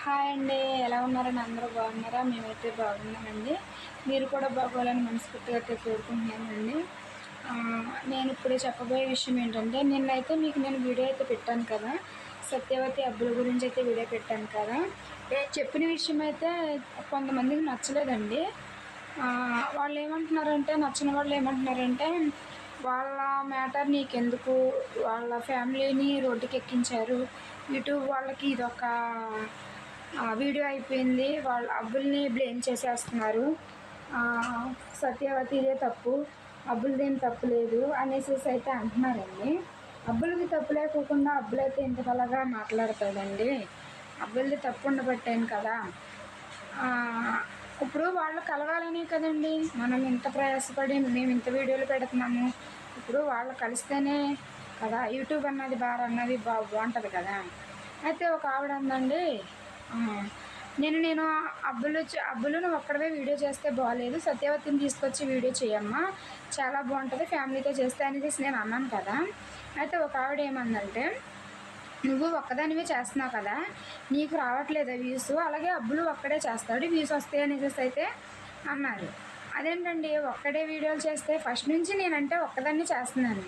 Hi అండి ఎలా ఉన్నారని అందరూ బాగున్నారా? మేమైతే బాగున్నామండి. మీరు కూడా బాగోవాలని మనస్ఫూర్తిగా అయితే కోరుకుంటున్నానండి నేను ఇప్పుడు చెప్పబోయే విషయం ఏంటంటే నిన్నైతే మీకు నేను వీడియో అయితే పెట్టాను కదా సత్యవతి అబ్బుల గురించి అయితే వీడియో పెట్టాను కదా. చెప్పిన విషయం అయితే కొంతమందికి నచ్చలేదండి. వాళ్ళు ఏమంటున్నారంటే నచ్చిన వాళ్ళు ఏమంటున్నారంటే వాళ్ళ మ్యాటర్ నీకెందుకు? వాళ్ళ ఫ్యామిలీని రోడ్డుకి ఎక్కించారు ఇటు వాళ్ళకి ఇదొక వీడియో అయిపోయింది. వాళ్ళ అబ్బుల్ని బ్లేమ్ చేసేస్తున్నారు. సత్యవతిదే తప్పు ఇదే తప్పు అబ్బులదేం తప్పు లేదు అనేసి అయితే అంటున్నారండి. అబ్బులది తప్పు లేకోకుండా అబ్బులైతే ఇంతకలాగా మాట్లాడతాడండి. అబ్బులది తప్పు ఉండబట్టాను కదా. ఇప్పుడు వాళ్ళు కలవాలనే కదండి. మనం ఇంత ప్రయాసపడి మేము ఇంత వీడియోలు పెడుతున్నాము. ఇప్పుడు వాళ్ళు కలిస్తేనే కదా యూట్యూబ్ అన్నది బాగా అన్నది బా బాగుంటుంది కదా. అయితే ఒక ఆవిడ ఉందండి. నేను నేను అబ్బులు అబ్బులను అబ్బులు నువ్వు ఒక్కడవే వీడియో చేస్తే బాగాలేదు సత్యవతిని తీసుకొచ్చి వీడియో చేయమ్మా. చాలా బాగుంటుంది. ఫ్యామిలీతో చేస్తే అనేసి నేను అన్నాను కదా. అయితే ఒక ఆవిడ ఏమందంటే నువ్వు ఒక్కదానివే చేస్తున్నావు కదా. నీకు రావట్లేదు వ్యూస్. అలాగే అబ్బులు ఒక్కడే చేస్తాడు. వ్యూస్ వస్తాయి అనేసి అయితే అన్నారు. అదేంటండి ఒక్కడే వీడియోలు చేస్తే ఫస్ట్ నుంచి నేనంటే ఒక్కదాన్ని చేస్తున్నాను.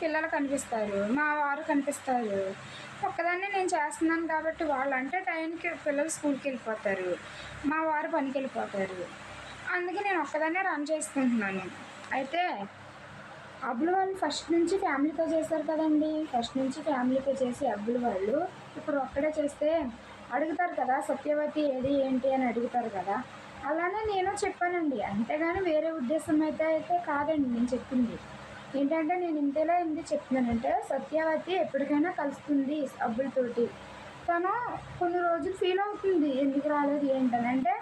పిల్లలు కనిపిస్తారు మా వారు కనిపిస్తారు. ఒక్కదాన్నే నేను చేస్తున్నాను కాబట్టి వాళ్ళంటే టైంకి పిల్లలు స్కూల్కి వెళ్ళిపోతారు మా వారు పనికి వెళ్ళిపోతారు. అందుకే నేను ఒక్కదాన్నే రన్ చేసుకుంటున్నాను. అయితే అబ్బులు వాళ్ళు ఫస్ట్ నుంచి ఫ్యామిలీతో చేశారు కదండి. ఫస్ట్ నుంచి ఫ్యామిలీతో చేసి అబ్బులు వాళ్ళు ఇప్పుడు ఒక్కడే చేస్తే అడుగుతారు కదా సత్యవతి ఏది ఏంటి అని అడుగుతారు కదా. అలానే నేను చెప్పానండి. అంతేగాని వేరే ఉద్దేశం అయితే అయితే కాదండి నేను చెప్పింది. ఏంటంటే నేను ఇంతేలా ఎందుకు చెప్తున్నానంటే సత్యవతి ఎప్పటికైనా కలుస్తుంది అబ్బులతోటి తను కొన్ని రోజులు ఫీల్ అవుతుంది ఎందుకు రాలేదు ఏంటని. అంటే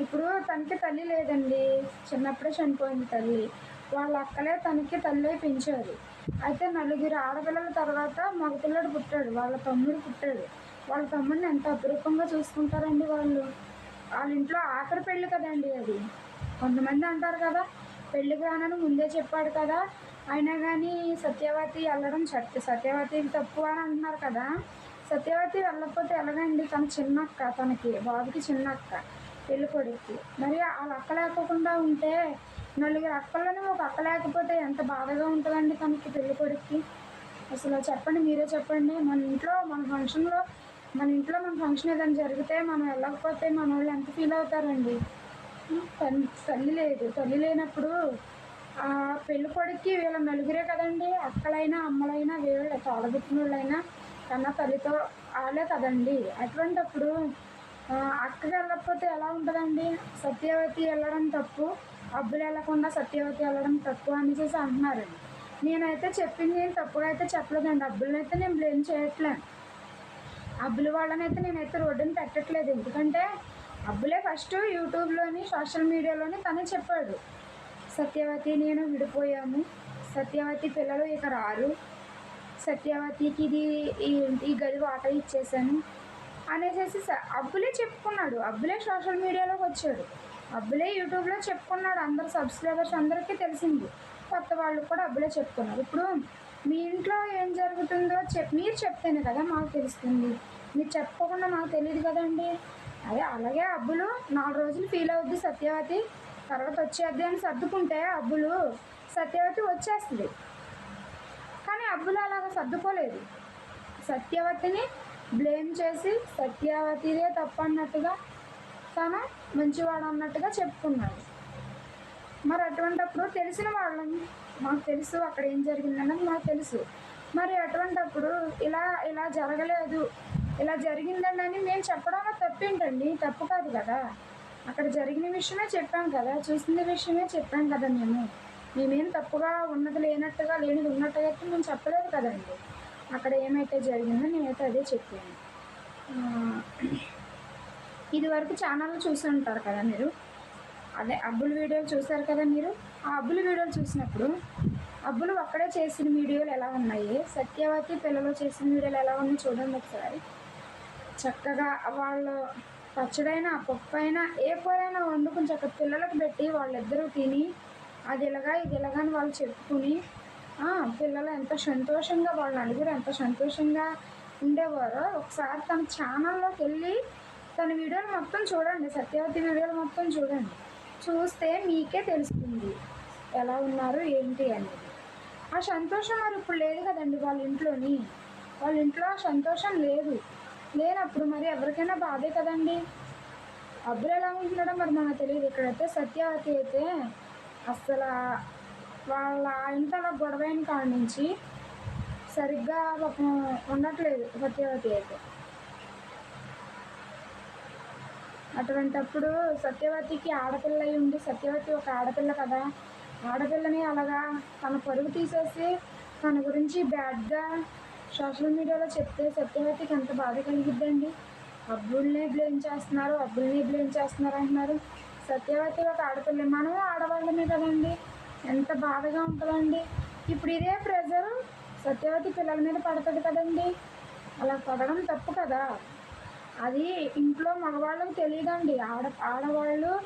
ఇప్పుడు తనకి తల్లి లేదండి. చిన్నప్పుడే చనిపోయింది తల్లి. వాళ్ళ అక్కలే తనకి తల్లి పెంచారు. అయితే నలుగురు ఆడపిల్లల తర్వాత మగపిల్లడు పుట్టాడు. వాళ్ళ తమ్ముడు పుట్టాడు. వాళ్ళ తమ్ముడిని ఎంత అపురూపంగా చూసుకుంటారండి వాళ్ళు? వాళ్ళ ఇంట్లో ఆఖరి పెళ్ళి కదండి అది. కొంతమంది అంటారు కదా పెళ్ళి కానని ముందే చెప్పాడు కదా. అయినా కానీ సత్యవతి వెళ్ళడం సత్య సత్యవతి తప్పు అని అంటున్నారు కదా. సత్యవతి వెళ్ళకపోతే ఎలాగండి? తన చిన్నక్క తనకి బాబుకి చిన్న అక్క పెళ్ళి కొడుకు మరి వాళ్ళ అక్క లేకోకుండా ఉంటే నలుగురు అక్కలను ఒక అక్క లేకపోతే ఎంత బాధగా ఉంటుందండి తనకి పెళ్ళి కొడుక్కి? అసలు చెప్పండి మీరే చెప్పండి. మన ఇంట్లో మన ఫంక్షన్లో మన ఇంట్లో మన ఫంక్షన్ ఏదైనా జరిగితే మనం వెళ్ళకపోతే మన వాళ్ళు ఎంత ఫీల్ అవుతారండి? తల్లి తల్లి లేదు. తల్లి లేనప్పుడు ఆ పెళ్ళి కొడుక్కి వీళ్ళ నలుగురే కదండి. అక్కలైనా అమ్మలైనా వీళ్ళ తోడబుట్టిన వాళ్ళైనా కన్నా తల్లితో వాళ్ళే కదండి. అటువంటప్పుడు అక్కకి వెళ్ళకపోతే ఎలా ఉంటుందండి? సత్యవతి వెళ్ళడం తప్పు అబ్బులు వెళ్ళకుండా సత్యవతి వెళ్ళడం తప్పు అని చేసి అంటున్నారండి. నేనైతే చెప్పింది నేను తప్పుగా అయితే చెప్పలేదండి. అబ్బులని అయితే నేను బ్లేమ్ చేయట్లేదు అబ్బులు వాళ్ళనైతే నేనైతే రోడ్డుని పెట్టట్లేదు. ఎందుకంటే అబ్బులే ఫస్ట్ యూట్యూబ్లోని సోషల్ మీడియాలోని తనే చెప్పాడు. సత్యవతి నేను విడిపోయాము. సత్యవతి పిల్లలు ఇక రారు. సత్యవతికి ఇది ఈ గది వాటా ఇచ్చేసాను అనేసి అబ్బులే చెప్పుకున్నాడు. అబ్బులే సోషల్ మీడియాలోకి వచ్చాడు. అబ్బులే యూట్యూబ్లో చెప్పుకున్నాడు. అందరు సబ్స్క్రైబర్స్ అందరికీ తెలిసింది. కొత్త వాళ్ళు కూడా అబ్బులే చెప్పుకున్నారు ఇప్పుడు మీ ఇంట్లో ఏం జరుగుతుందో చెప్ మీరు చెప్తేనే కదా మాకు తెలుస్తుంది. మీరు చెప్పకుండా మాకు తెలియదు కదండి. అదే అలాగే అబ్బులు నాలుగు రోజులు ఫీల్ అవుద్ది సత్యవతి. తర్వాత వచ్చేద్ది అని సర్దుకుంటే అబ్బులు సత్యవతి వచ్చేస్తుంది. కానీ అబ్బులు అలాగా సర్దుకోలేదు. సత్యవతిని బ్లేమ్ చేసి సత్యవతిదే తప్పన్నట్టుగా తను మంచివాడు అన్నట్టుగా చెప్పుకున్నాడు. మరి అటువంటప్పుడు తెలిసిన వాళ్ళం. మాకు తెలుసు అక్కడ ఏం జరిగిందన్నది మాకు తెలుసు. మరి అటువంటప్పుడు ఇలా ఇలా జరగలేదు. ఇలా జరిగిందండి అని మేము చెప్పడంలో తప్పేంటండి? తప్పు కాదు కదా. అక్కడ జరిగిన విషయమే చెప్పాం కదా. చూసిన విషయమే చెప్పాం కదా మేము. మేమేం తప్పుగా ఉన్నది లేనట్టుగా లేనిది ఉన్నట్టుగా మేము చెప్పలేదు కదండి. అక్కడ ఏమైతే జరిగిందో నేనైతే అదే చెప్పాను ఇది వరకు ఛానల్ చూసి ఉంటారు కదా మీరు? అదే అబ్బుల వీడియోలు చూశారు కదా మీరు? ఆ అబ్బుల వీడియోలు చూసినప్పుడు అబ్బులు ఒక్కడే చేసిన వీడియోలు ఎలా ఉన్నాయి? సత్యవతి పిల్లలు చేసిన వీడియోలు ఎలా ఉన్నాయి చూడండి ఒకసారి. చక్కగా వాళ్ళు పచ్చడైనా పప్పు అయినా ఏ కూరైనా వండుకుని చక్కగా పిల్లలకు పెట్టి వాళ్ళిద్దరూ తిని అది ఇలాగా ఇది ఇలాగా అని వాళ్ళు చెప్పుకుని పిల్లలు ఎంత సంతోషంగా వాళ్ళు నలుగురు ఎంత సంతోషంగా ఉండేవారో ఒకసారి తన ఛానల్లోకి వెళ్ళి తన వీడియోలు మొత్తం చూడండి సత్యవతి వీడియోలు మొత్తం చూడండి. చూస్తే మీకే తెలుస్తుంది. ఎలా ఉన్నారు ఏంటి అనేది. ఆ సంతోషం మరి ఇప్పుడు లేదు కదండి వాళ్ళ ఇంట్లోని. వాళ్ళ ఇంట్లో ఆ సంతోషం లేదు. లేనప్పుడు మరి ఎవరికైనా బాధే కదండి. అబ్బులు ఎలా ఉంటున్నాడో మరి మనకు తెలియదు. ఇక్కడైతే సత్యవతి అయితే అసలు వాళ్ళ ఆయనతో అలా గొడవైన కాడ నుంచి సరిగ్గా పాపం ఉండట్లేదు సత్యవతి అయితే. అటువంటప్పుడు సత్యవతికి ఆడపిల్ల అయి ఉండి సత్యవతి ఒక ఆడపిల్ల కదా. ఆడపిల్లని అలాగా తన పరుగు తీసేసి తన గురించి బ్యాడ్గా సోషల్ మీడియాలో చెప్తే సత్యవతికి ఎంత బాధ కలిగిద్దండి. అబ్బుల్నే బ్లేమ్ చేస్తున్నారు అబ్బుల్ని బ్లేమ్ చేస్తున్నారు అంటున్నారు. సత్యవతి ఒక ఆడపిల్ల మనం ఆడవాళ్ళమే కదండి. ఎంత బాధగా ఉంటుందండి. ఇప్పుడు ఇదే ప్రెజర్ సత్యవతి పిల్లల మీద పడుతుంది కదండి. అలా పడడం తప్పు కదా. అది ఇంట్లో మగవాళ్ళకి తెలియదండి ఆడ ఆడవాళ్ళు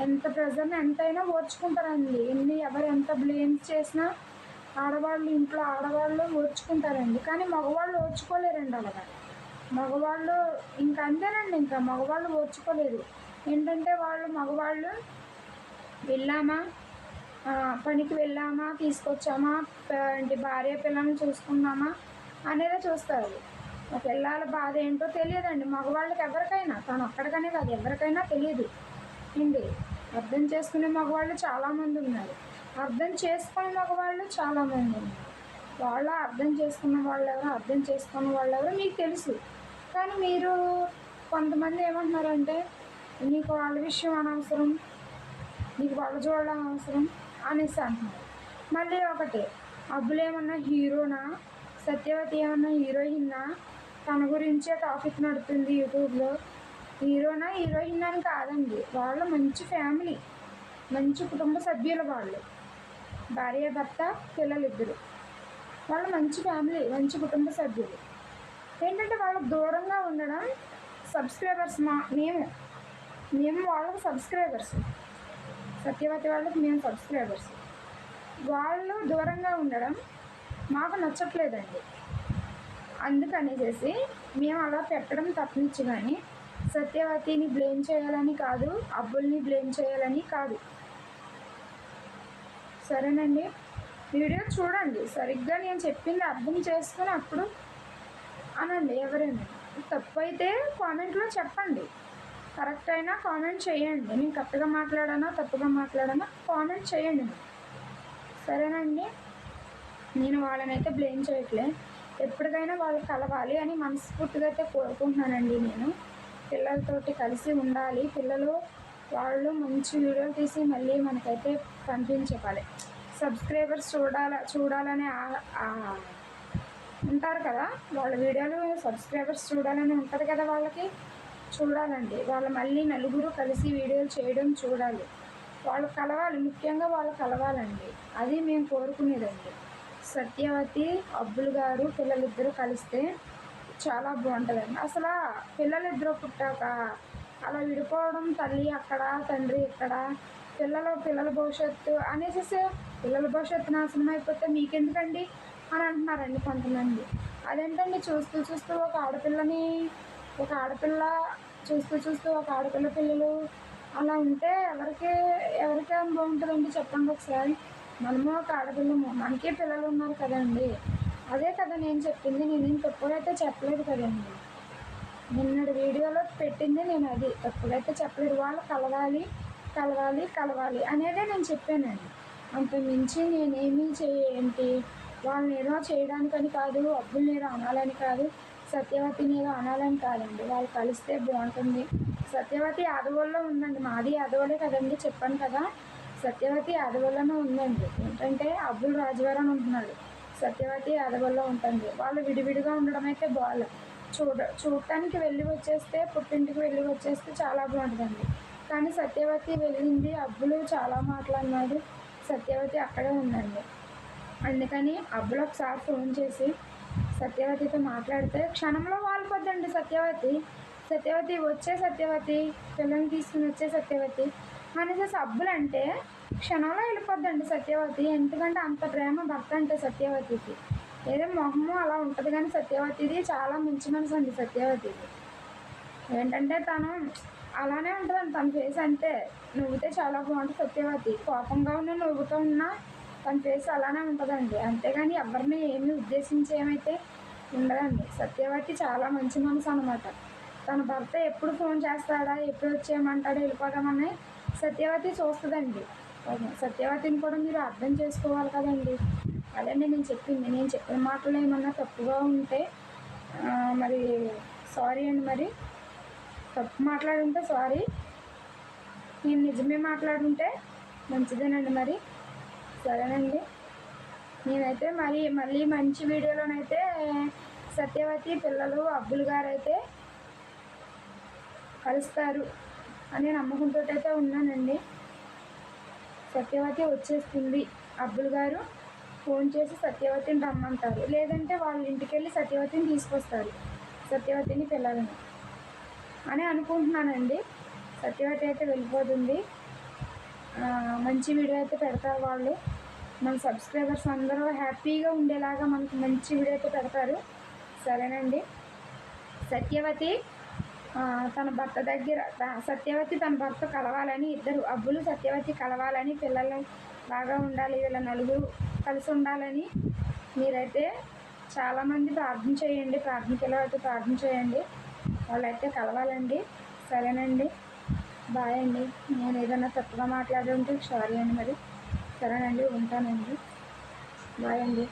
ఎంత ప్రెజర్ని ఎంతైనా ఓర్చుకుంటారండి. ఎన్ని ఎవరు ఎంత బ్లేమ్స్ చేసినా ఆడవాళ్ళు ఇంట్లో ఆడవాళ్ళు ఓర్చుకుంటారండి. కానీ మగవాళ్ళు ఓర్చుకోలేరండి అలాగా. మగవాళ్ళు ఇంకా అంతేనండి. ఇంకా మగవాళ్ళు ఓర్చుకోలేరు ఏంటంటే వాళ్ళు మగవాళ్ళు వెళ్ళామా? పనికి వెళ్ళామా? తీసుకొచ్చామా? అంటే ఏంటి భార్య పిల్లల్ని చూసుకున్నామా? అనేదే చూస్తారు. మా పిల్లల బాధ ఏంటో తెలియదండి. మగవాళ్ళకి ఎవరికైనా తను ఒక్కడికనే కాదు ఎవరికైనా తెలియదు ఏంటి అర్థం చేసుకునే మగవాళ్ళు చాలామంది ఉన్నారు. అర్థం చేసుకునే మగవాళ్ళు చాలామంది ఉన్నారు. వాళ్ళ అర్థం చేసుకున్న వాళ్ళు ఎవరు అర్థం చేసుకున్న వాళ్ళు ఎవరు మీకు తెలుసు. కానీ మీరు కొంతమంది ఏమంటున్నారంటే నీకు వాళ్ళ విషయం అనవసరం నీకు వాళ్ళ చూడడం అవసరం అనేసి అంటున్నారు. మళ్ళీ ఒకటి అబ్బులు ఏమన్నా హీరోనా? సత్యవతి ఏమన్నా హీరోయిన్నా తన గురించే టాపిక్ నడుతుంది యూట్యూబ్లో. హీరోనా హీరోయిన్ అని కాదండి వాళ్ళు మంచి ఫ్యామిలీ మంచి కుటుంబ సభ్యులు వాళ్ళు. భార్య భర్త పిల్లలిద్దరు. వాళ్ళు మంచి ఫ్యామిలీ మంచి కుటుంబ సభ్యులు. ఏంటంటే వాళ్ళకు దూరంగా ఉండడం సబ్స్క్రైబర్స్ మా మేము. మేము వాళ్ళకి సబ్స్క్రైబర్స్. సత్యవతి వాళ్ళకి మేము సబ్స్క్రైబర్స్. వాళ్ళు దూరంగా ఉండడం మాకు నచ్చట్లేదండి. అందుకనేసి మేము అలా పెట్టడం తప్పనిచ్చు కానీ సత్యవతిని బ్లేమ్ చేయాలని కాదు అబ్బుల్ని బ్లేమ్ చేయాలని కాదు. సరేనండి? వీడియో చూడండి. సరిగ్గా నేను చెప్పింది అర్థం చేసుకుని అప్పుడు అనండి ఎవరైనా. తప్పు అయితే కామెంట్లో చెప్పండి. కరెక్ట్ అయినా కామెంట్ చేయండి. నేను కరెక్ట్గా మాట్లాడానా తప్పుగా మాట్లాడానా కామెంట్ చేయండి. సరేనండి? నేను వాళ్ళనైతే బ్లేమ్ చేయట్లేదు ఎప్పటికైనా వాళ్ళు కలవాలి అని మనస్ఫూర్తిగా అయితే కోరుకుంటున్నానండి నేను. పిల్లలతోటి కలిసి ఉండాలి. పిల్లలు వాళ్ళు మంచి వీడియోలు తీసి మళ్ళీ మనకైతే పంపించాలి సబ్స్క్రైబర్స్ చూడాల చూడాలనే ఆ- ఉంటారు కదా? వాళ్ళ వీడియోలు సబ్స్క్రైబర్స్ చూడాలని ఉంటుంది కదా వాళ్ళకి? చూడాలండి. వాళ్ళు మళ్ళీ నలుగురు కలిసి వీడియోలు చేయడం చూడాలి. వాళ్ళు కలవాలి. ముఖ్యంగా వాళ్ళు కలవాలండి. అది మేము కోరుకునేదండి. సత్యవతి అబ్బులు గారు పిల్లలిద్దరూ కలిస్తే చాలా బాగుంటుందండి. అసలు పిల్లలిద్దరూ పుట్టాక అలా విడిపోవడం తల్లి అక్కడ తండ్రి ఇక్కడ పిల్లలు పిల్లల భవిష్యత్తు అనేసి పిల్లల భవిష్యత్తు నాశనం అయిపోతే మీకెందుకండి అని అంటున్నారండి కొంతమంది. అదేంటండి చూస్తూ చూస్తూ ఒక ఆడపిల్లని ఒక ఆడపిల్ల చూస్తూ చూస్తూ ఒక ఆడపిల్ల పిల్లలు అలా ఉంటే ఎవరికి ఎవరికి బాగుంటుందండి చెప్పండి ఒకసారి? మనము ఒక ఆడపిల్లము మనకే పిల్లలు ఉన్నారు కదండి. అదే కదా నేను చెప్పింది నేను తప్పుడైతే చెప్పలేదు కదండి. నిన్నటి వీడియోలో పెట్టింది నేను అది. ఎప్పుడైతే చెప్పలేదు వాళ్ళు కలవాలి కలవాలి కలవాలి అనేదే నేను చెప్పానండి. అంత మించి నేనేమీ చేయంటి వాళ్ళని ఏదో చేయడానికని కాదు అబ్బుల్ని ఏదో అనాలని కాదు సత్యవతిని ఏదో అనాలని కాదండి. వాళ్ళు కలిస్తే బాగుంటుంది. సత్యవతి అదవుల్లో ఉందండి. మాది అదవులే కదండి చెప్పాను కదా. సత్యవతి అడవుల్లోనే ఉందండి. ఏంటంటే అబ్బుల్ అని ఉంటున్నాడు. సత్యవతి అడవుల్లో ఉంటుంది వాళ్ళు విడివిడిగా ఉండడం అయితే బాగా చూడ చూడటానికి వెళ్ళి వచ్చేస్తే పుట్టింటికి వెళ్ళి వచ్చేస్తే చాలా బాగుంటుందండి. కానీ సత్యవతి వెళ్ళింది అబ్బులు చాలా మాట్లాడినాడు సత్యవతి అక్కడే ఉందండి. అందుకని అబ్బులు ఒకసారి ఫోన్ చేసి సత్యవతితో మాట్లాడితే క్షణంలో వాలిపోద్దండి సత్యవతి. సత్యవతి వచ్చే సత్యవతి. పిల్లల్ని తీసుకుని వచ్చే సత్యవతి. అనేసి అబ్బులు అంటే క్షణంలో వెళ్ళిపోద్దండి సత్యవతి. ఎందుకంటే అంత ప్రేమ భర్త అంటే సత్యవతికి. ఏదో మొహము అలా ఉంటుంది కానీ సత్యవతిది చాలా మంచి మనసు అండి సత్యవతిది. ఏంటంటే తను అలానే ఉంటుందండి. తన ఫేస్ అంతే. నవ్వుతే చాలా బాగుంటుంది సత్యవతి. కోపంగా ఉన్న నవ్వుతూ ఉన్నా తన ఫేస్ అలానే ఉంటుందండి. అంతేగాని ఎవరిని ఏమి ఉద్దేశించి ఏమైతే ఉండదండి. సత్యవతి చాలా మంచి మనసు అనమాట తన భర్త ఎప్పుడు ఫోన్ చేస్తాడా ఎప్పుడు వచ్చేయమంటాడా వెళ్ళిపోదామని సత్యవతి చూస్తుందండి. సత్యవతిని కూడా మీరు అర్థం చేసుకోవాలి కదండి. అదండి నేను చెప్పింది. నేను చెప్పిన మాటలు ఏమన్నా తప్పుగా ఉంటే మరి సారీ అండి మరి. తప్పు మాట్లాడుంటే సారీ. నేను నిజమే మాట్లాడుంటే మంచిదేనండి మరి. సరేనండి. నేనైతే మరి మళ్ళీ మంచి వీడియోలోనైతే సత్యవతి పిల్లలు అబ్బుల్ గారు అయితే కలుస్తారు అనే నమ్మకంతో అయితే ఉన్నానండి. సత్యవతి వచ్చేస్తుంది. అబ్బుల్ గారు ఫోన్ చేసి సత్యవతిని రమ్మంటారు. లేదంటే వాళ్ళ ఇంటికి వెళ్ళి సత్యవతిని తీసుకొస్తారు. సత్యవతిని పిల్లలని అని అనుకుంటున్నానండి. సత్యవతి అయితే వెళ్ళిపోతుంది. మంచి వీడియో అయితే పెడతారు వాళ్ళు. మన సబ్స్క్రైబర్స్ అందరూ హ్యాపీగా ఉండేలాగా మనకు మంచి వీడియో అయితే పెడతారు. సరేనండి. సత్యవతి తన భర్త దగ్గర సత్యవతి తన భర్త కలవాలని ఇద్దరు అబ్బులు సత్యవతి కలవాలని పిల్లలు బాగా ఉండాలి వీళ్ళ నలుగురు కలిసి ఉండాలని మీరైతే చాలామంది ప్రార్థన చేయండి ప్రార్థన అయితే ప్రార్థన చేయండి. వాళ్ళైతే కలవాలండి. సరేనండి. బాయ్ అండి. నేను ఏదైనా తప్పుగా మాట్లాడుంటే సారీ అండి మరి. సరేనండి ఉంటానండి. బాయ్ అండి.